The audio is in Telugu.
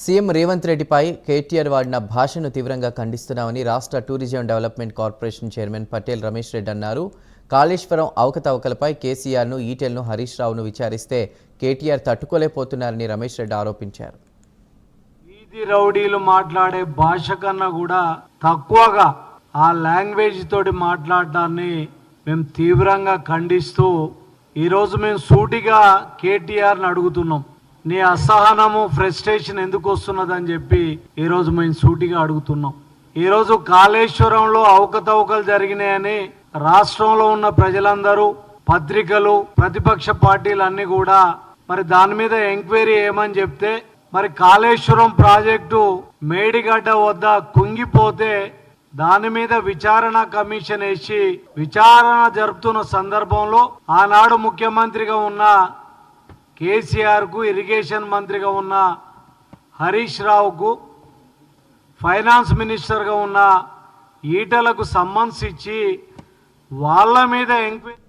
సీఎం రేవంత్ రెడ్డిపై కేటీఆర్ వాడిన భాషను తీవ్రంగా ఖండిస్తున్నామని రాష్ట్ర tourism development corporation chairman Patel Ramesh Reddy అన్నారు. కాళేశ్వరం అవకతవకలపై కేసీఆర్ను ఈటెల్ను హరీష్ రావును విచారిస్తే కేటీఆర్ తట్టుకోలేకపోతున్నారని రమేష్ రెడ్డి ఆరోపించారు. వీధి రౌడీలు మాట్లాడే భాష కన్నా కూడా తక్కువగా ఆ లాంగ్వేజ్ తోటి మాట్లాడడాన్ని మేము తీవ్రంగా ఖండిస్తూ ఈరోజు మేము సూటిగా కేటీఆర్ని అడుగుతున్నాం. నీ అసహనము ఫ్రస్ట్రేషన్ ఎందుకు వస్తున్నదని చెప్పి ఈరోజు మేము సూటిగా అడుగుతున్నాం. ఈరోజు కాళేశ్వరంలో అవకతవకలు జరిగినాయని రాష్ట్రంలో ఉన్న ప్రజలందరూ పత్రికలు ప్రతిపక్ష పార్టీలన్నీ కూడా మరి దాని మీద ఎంక్వైరీ ఏమని చెప్తే మరి కాళేశ్వరం ప్రాజెక్టు మేడిగడ్డ వద్ద కుంగిపోతే దాని మీద విచారణ కమిషన్ వేసి విచారణ జరుపుతున్న సందర్భంలో ఆనాడు ముఖ్యమంత్రిగా ఉన్న కేసీఆర్కు ఇరిగేషన్ మంత్రిగా ఉన్న హరీష్ రావుకు ఫైనాన్స్ మినిస్టర్గా ఉన్న ఈటలకు సమ్మన్స్ ఇచ్చి వాళ్ళ మీద ఎంక్వైరీ